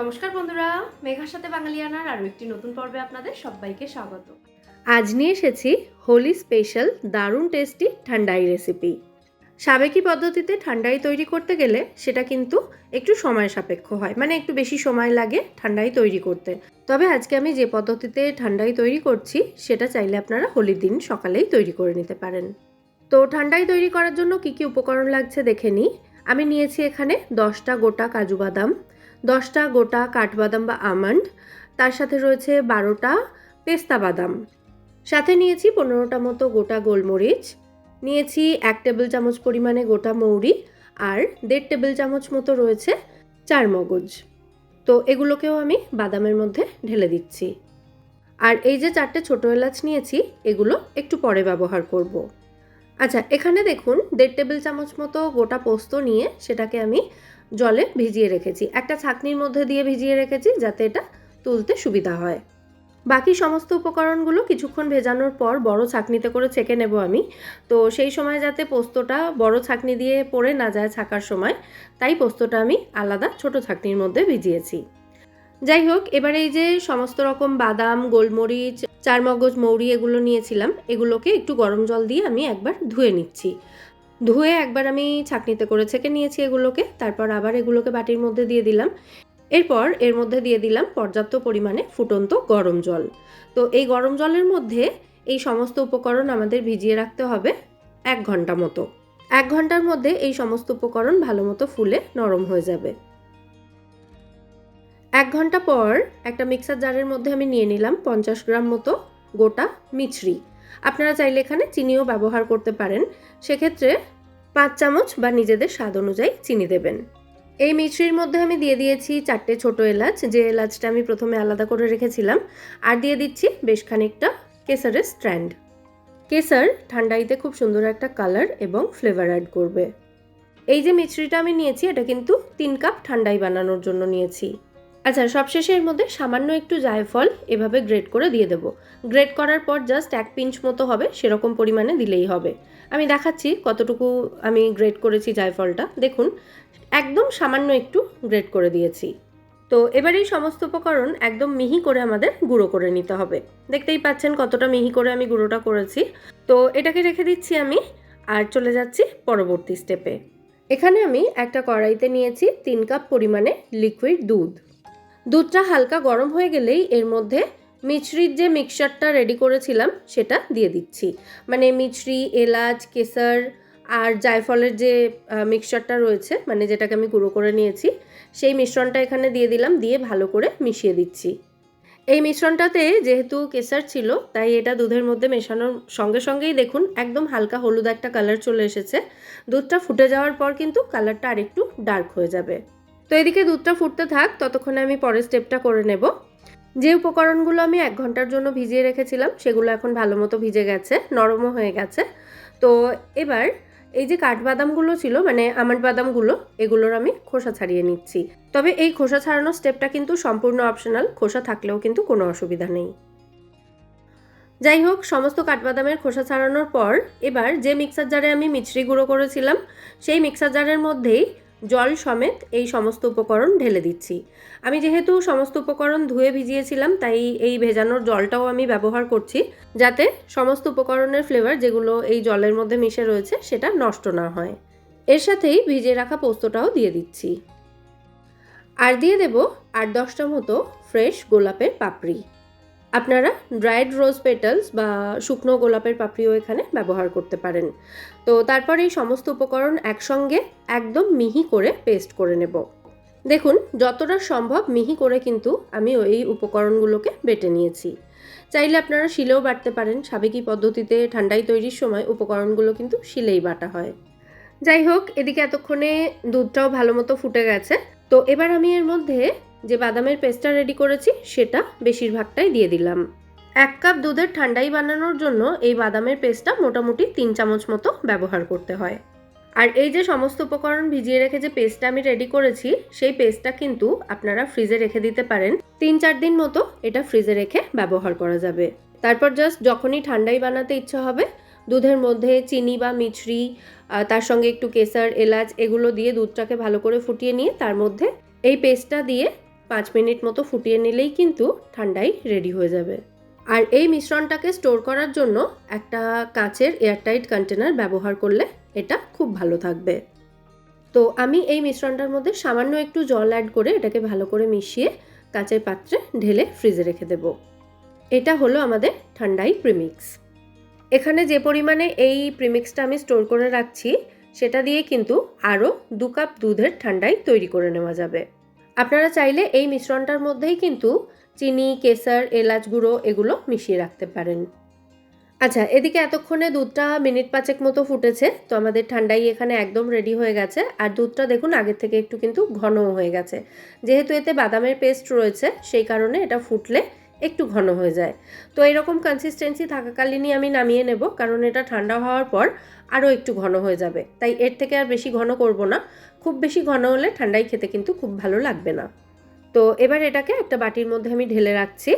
নমস্কার বন্ধুরা, মেঘার সাথে বাঙালিয়ানার আরও একটি নতুন পর্বে আপনাদের সবাইকে স্বাগত। আজ নিয়ে এসেছি হোলি স্পেশাল দারুণ টেস্টি ঠান্ডাই রেসিপি। সাবেকি পদ্ধতিতে ঠান্ডাই তৈরি করতে গেলে সেটা কিন্তু একটু সময় সাপেক্ষ হয় মানে একটু বেশি সময় লাগে ঠান্ডাই তৈরি করতে। তবে আজকে আমি যে পদ্ধতিতে ঠান্ডাই তৈরি করছি, সেটা চাইলে আপনারা হোলির দিন সকালেই তৈরি করে নিতে পারেন। তো ঠান্ডাই তৈরি করার জন্য কি কি উপকরণ লাগছে দেখে নিই। আমি নিয়েছি এখানে দশটা গোটা কাজু বাদাম দশটা গোটা কাঠবাদাম বা আমন্ড, তার সাথে রয়েছে বারোটা পেস্তা বাদাম। সাথে নিয়েছি পনেরোটা মতো গোটা গোলমরিচ, নিয়েছি এক টেবিল চামচ পরিমাণে গোটা মৌরি আর দেড় টেবিল চামচ মতো রয়েছে চার মগজ। তো এগুলোকেও আমি বাদামের মধ্যে ঢেলে দিচ্ছি। আর এই যে চারটে ছোটো এলাচ নিয়েছি, এগুলো একটু পরে ব্যবহার করব। আচ্ছা এখানে দেখুন, দেড় টেবিল চামচ মতো গোটা পোস্ত নিয়ে সেটাকে আমি জলে ভিজিয়ে রেখেছি। একটা ছাকনির মধ্যে দিয়ে ভিজিয়ে রেখেছি যাতে এটা তুলতে সুবিধা হয়। বাকি সমস্ত উপকরণগুলো কিছুক্ষণ ভেজানোর পর বড় ছাকনিতে করে ছেঁকে নেব আমি। তো সেই সময় যাতে পোস্তটা বড় ছাকনি দিয়ে পড়ে না যায় ছাকার সময়, তাই পোস্তটা আমি আলাদা ছোট ছাকনির মধ্যে ভিজিয়েছি। যাই হোক, এবার এই যে সমস্ত রকম বাদাম, গোলমরিচ, চারমগজ মৌরি এগুলো নিয়েছিলাম। এগুলোকে একটু গরম জল দিয়ে আমি একবার ধুয়ে নিচ্ছি। ধুয়ে একবার আমি ছাকনিতে করে ছেঁকে নিয়েছি এগুলোকে, তারপর আবার এগুলোকে বাটির মধ্যে দিয়ে দিলাম। এরপর এর মধ্যে দিয়ে দিলাম পর্যাপ্ত পরিমাণে ফুটন্ত গরম জল। তো এই গরম জলের মধ্যে এই সমস্ত উপকরণ আমাদের ভিজিয়ে রাখতে হবে এক ঘণ্টা মতো। এক ঘণ্টার মধ্যে এই সমস্ত উপকরণ ভালো মতো ফুলে নরম হয়ে যাবে। এক ঘণ্টা পর একটা মিক্সার জারের মধ্যে আমি নিয়ে নিলাম পঞ্চাশ গ্রাম মতো গোটা মিছরি। আপনারা চাইলে এখানে চিনিও ব্যবহার করতে পারেন। সেক্ষেত্রে পাঁচ চামচ বা নিজেদের স্বাদ অনুযায়ী চিনি দেবেন। এই মিশ্রির মধ্যে আমি দিয়ে দিয়েছি চারটে ছোট এলাচ। যে এলাচটা আমি প্রথমে আলাদা করে রেখেছিলাম, আর দিয়ে দিচ্ছি বেশ খানিকটা কেসারের স্ট্র্যান্ড। কেসার ঠান্ডাইতে খুব সুন্দর একটা কালার এবং ফ্লেভার অ্যাড করবে। এই যে মিশ্রিটা আমি নিয়েছি, এটা কিন্তু তিন কাপ ঠান্ডাই বানানোর জন্য নিয়েছি। আচ্ছা সবশেষে এর মধ্যে সামান্য একটু জায়ফল এভাবে গ্রেট করে দিয়ে দেবো। গ্রেট করার পর জাস্ট এক পিঞ্চ মতো হবে, সেরকম পরিমাণে দিলেই হবে। আমি দেখাচ্ছি কতটুকু আমি গ্রেট করেছি জায়ফলটা। দেখুন, একদম সামান্য একটু গ্রেট করে দিয়েছি। তো এবার এই সমস্ত উপকরণ একদম মিহি করে আমাদের গুঁড়ো করে নিতে হবে। দেখতেই পাচ্ছেন কতটা মিহি করে আমি গুঁড়োটা করেছি। তো এটাকে রেখে দিচ্ছি আমি, আর চলে যাচ্ছি পরবর্তী স্টেপে এখানে আমি একটা কড়াইতে নিয়েছি তিন কাপ পরিমাণে লিকুইড দুধ। দুধটা হালকা গরম হয়ে গেলেই এর মধ্যে মিছরির যে মিক্সচারটা রেডি করেছিলাম, সেটা দিয়ে দিচ্ছি। মানে মিছরি, এলাচ, কেসার আর জায়ফলের যে মিক্সচারটা রয়েছে মানে যেটাকে আমি গুঁড়ো করে নিয়েছি, সেই মিশ্রণটা এখানে দিয়ে দিলাম, দিয়ে ভালো করে মিশিয়ে দিচ্ছি। এই মিশ্রণটাতে যেহেতু কেসার ছিল, তাই এটা দুধের মধ্যে মেশানোর সঙ্গে সঙ্গেই দেখুন, একদম হালকা হলুদ একটা কালার চলে এসেছে। দুধটা ফুটে যাওয়ার পর কিন্তু কালারটা আরেকটু ডার্ক হয়ে যাবে। তো এদিকে দুধটা ফুটতে থাক, ততক্ষণে আমি পরের স্টেপটা করে নেব। যে উপকরণগুলো আমি এক ঘণ্টার জন্য ভিজিয়ে রেখেছিলাম, সেগুলো এখন ভালো মতো ভিজে গেছে, নরমও হয়ে গেছে। তো এবার এই যে কাঠবাদামগুলো ছিল মানে আমন্ড বাদামগুলো, এগুলোর আমি খোসা ছাড়িয়ে নিচ্ছি। তবে এই খোসা ছাড়ানোর স্টেপটা কিন্তু সম্পূর্ণ অপশনাল খোসা থাকলেও কিন্তু কোনো অসুবিধা নেই। যাই হোক, সমস্ত কাঠবাদামের খোসা ছাড়ানোর পর, এবার যে মিক্সার জারে আমি মিছরি গুঁড়ো করেছিলাম, সেই মিক্সার জারের মধ্যেই জল সমেত এই সমস্ত উপকরণ ঢেলে দিচ্ছি। আমি যেহেতু সমস্ত উপকরণ ধুয়ে ভিজিয়েছিলাম, তাই এই ভেজানোর জলটাও আমি ব্যবহার করছি যাতে সমস্ত উপকরণের ফ্লেভার যেগুলো এই জলের মধ্যে মিশে রয়েছে সেটা নষ্ট না হয়। এর সাথেই ভিজিয়ে রাখা পোস্তটাও দিয়ে দিচ্ছি। আর দিয়ে দেব আট দশটা মতো ফ্রেশ গোলাপের পাপড়ি। আপনারা ড্রাইড রোজ পেটালস বা শুকনো গোলাপের পাপড়িও এখানে ব্যবহার করতে পারেন। তো তারপর এই সমস্ত উপকরণ একসঙ্গে একদম মিহি করে পেস্ট করে নেব। দেখুন, যতটা সম্ভব মিহি করে কিন্তু আমি এই উপকরণগুলোকে বেটে নিয়েছি। চাইলে আপনারা শিলেও বাটতে পারেন। সাবেকি পদ্ধতিতে ঠান্ডাই তৈরির সময় উপকরণগুলো কিন্তু শিলেই বাটা হয়। যাই হোক, এদিকে এতক্ষণে দুধটাও ভালো মতো ফুটে গেছে। তো এবার আমি এর মধ্যে যে বাদামের পেস্টটা রেডি করেছি, সেটা বেশিরভাগটাই দিয়ে দিলাম। এক কাপ দুধের ঠান্ডাই বানানোর জন্য এই বাদামের পেস্টটা মোটামুটি তিন চামচ মতো ব্যবহার করতে হয়। আর এই যে সমস্ত উপকরণ ভিজিয়ে রেখে যে পেস্টটা আমি রেডি করেছি, সেই পেস্টটা কিন্তু আপনারা ফ্রিজে রেখে দিতে পারেন। তিন চার দিন মতো এটা ফ্রিজে রেখে ব্যবহার করা যাবে। তারপর জাস্ট যখনই ঠান্ডাই বানাতে ইচ্ছা হবে, দুধের মধ্যে চিনি বা মিছরি তার সঙ্গে একটু কেসার, এলাচ, এগুলো দিয়ে দুধটাকে ভালো করে ফুটিয়ে নিয়ে তার মধ্যে এই পেস্টটা দিয়ে পাঁচ মিনিট মতো ফুটিয়ে নিলেই কিন্তু ঠান্ডাই রেডি হয়ে যাবে। আর এই মিশ্রণটাকে স্টোর করার জন্য একটা কাঁচের এয়ারটাইট কন্টেনার ব্যবহার করলে এটা খুব ভালো থাকবে। তো আমি এই মিশ্রণটার মধ্যে সামান্য একটু জল অ্যাড করে এটাকে ভালো করে মিশিয়ে কাঁচের পাত্রে ঢেলে ফ্রিজে রেখে দেব। এটা হলো আমাদের ঠান্ডাই প্রিমিক্স এখানে যে পরিমাণে এই প্রিমিক্সটা আমি স্টোর করে রাখছি, সেটা দিয়ে কিন্তু আরও দু কাপ দুধের ঠান্ডাই তৈরি করে নেওয়া যাবে। আপনারা চাইলে এই মিশ্রণটার মধ্যেই কিন্তু চিনি কেসার এলাচ গুঁড়ো এগুলো মিশিয়ে রাখতে পারেন। আচ্ছা এদিকে এতক্ষণে দুধটা মিনিট পাঁচেক মতো ফুটেছে, তো আমাদের ঠান্ডাই এখানে একদম রেডি হয়ে গেছে। আর দুধটা দেখুন, আগের থেকে একটু কিন্তু ঘনও হয়ে গেছে। যেহেতু এতে বাদামের পেস্ট রয়েছে, সেই কারণে এটা ফুটলে একটু ঘন হয়ে যায়। তো এরকম কনসিস্টেন্সি থাকাকালীনই আমি নামিয়ে নেব, কারণ এটা ঠান্ডা হওয়ার পর আরও একটু ঘন হয়ে যাবে। তাই এর থেকে আর বেশি ঘন করব না। খুব বেশি ঘন হলে ঠান্ডাই খেতে কিন্তু খুব ভালো লাগবে না। তো এবার এটাকে একটা বাটির মধ্যে আমি ঢেলে রাখছি।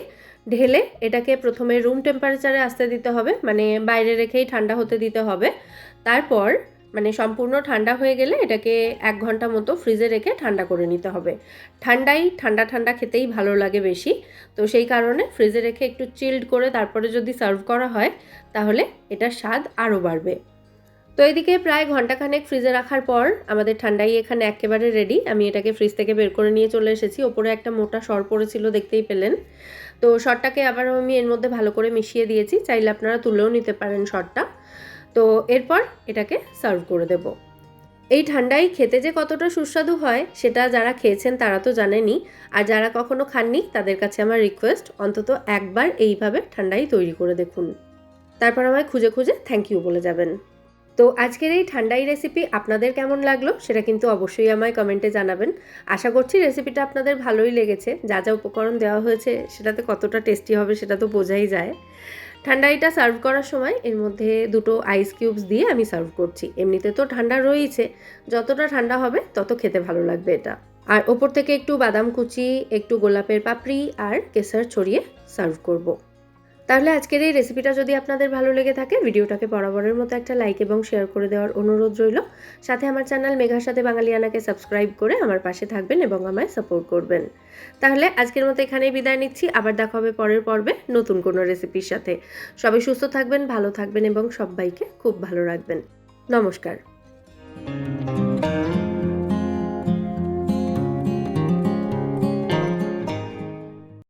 ঢেলে এটাকে প্রথমে রুম টেম্পারেচারে আসতে দিতে হবে মানে বাইরে রেখেই ঠান্ডা হতে দিতে হবে। তারপর মানে সম্পূর্ণ ঠান্ডা হয়ে গেলে এটাকে এক ঘণ্টা মতো ফ্রিজে রেখে ঠান্ডা করে নিতে হবে। ঠান্ডাই ঠান্ডা ঠান্ডা খেতেই ভালো লাগে বেশি। তো সেই কারণে ফ্রিজে রেখে একটু চিল্ড করে তারপরে যদি সার্ভ করা হয়, তাহলে এটার স্বাদ আরও বাড়বে। তো এদিকে প্রায় ঘন্টাখানেক ফ্রিজে রাখার পর আমাদের ঠান্ডাই এখানে একেবারে রেডি আমি এটাকে ফ্রিজ থেকে বের করে নিয়ে চলে এসেছি। ওপরে একটা মোটা সর পড়েছিল, দেখতেই পেলেন। তো সরটাকে আবারও আমি এর মধ্যে ভালো করে মিশিয়ে দিয়েছি। চাইলে আপনারা তুলেও নিতে পারেন সরটা। তো এরপর এটাকে সার্ভ করে দেব। এই ঠান্ডাই খেতে যে কতটা সুস্বাদু হয়, সেটা যারা খেয়েছেন তারা তো জানেনই। আর যারা কখনো খাননি, তাদের কাছে আমার রিকোয়েস্ট অন্তত একবার এইভাবে ঠান্ডাই তৈরি করে দেখুন। তারপর আমায় খুঁজে খুঁজে থ্যাংক ইউ বলে যাবেন। তো আজকের এই ঠান্ডাই রেসিপি আপনাদের কেমন লাগল, সেটা কিন্তু অবশ্যই আমায় কমেন্টে জানাবেন। আশা করছি রেসিপিটা আপনাদের ভালোই লেগেছে। যা যা উপকরণ দেওয়া হয়েছে, সেটাতে কতটা টেস্টি হবে সেটা তো বোঝাই যায়। ঠান্ডাইটা সার্ভ করার সময় এর মধ্যে দুটো আইস কিউবস দিয়ে আমি সার্ভ করছি এমনিতে তো ঠান্ডা রয়েছে যতটা ঠান্ডা হবে তত খেতে ভালো লাগবে এটা আর ওপর থেকে একটু বাদাম কুচি, একটু গোলাপের পাপড়ি আর কেসার ছড়িয়ে সার্ভ করব। তাহলে আজকের এই রেসিপিটা যদি আপনাদের ভালো লেগে থাকে, ভিডিওটাকে বরাবরের মতো একটা লাইক এবং শেয়ার করে দেওয়ার অনুরোধ রইল। সাথে আমার চ্যানেল মেঘার সাথে বাঙালিয়ানাকে সাবস্ক্রাইব করে আমার পাশে থাকবেন এবং আমায় সাপোর্ট করবেন। তাহলে আজকের মতো এখানেই বিদায় নিচ্ছি। আবার দেখা হবে পরের পর্বে নতুন কোনো রেসিপির সাথে। সবাই সুস্থ থাকবেন, ভালো থাকবেন এবং সবাইকে খুব ভালো রাখবেন। নমস্কার।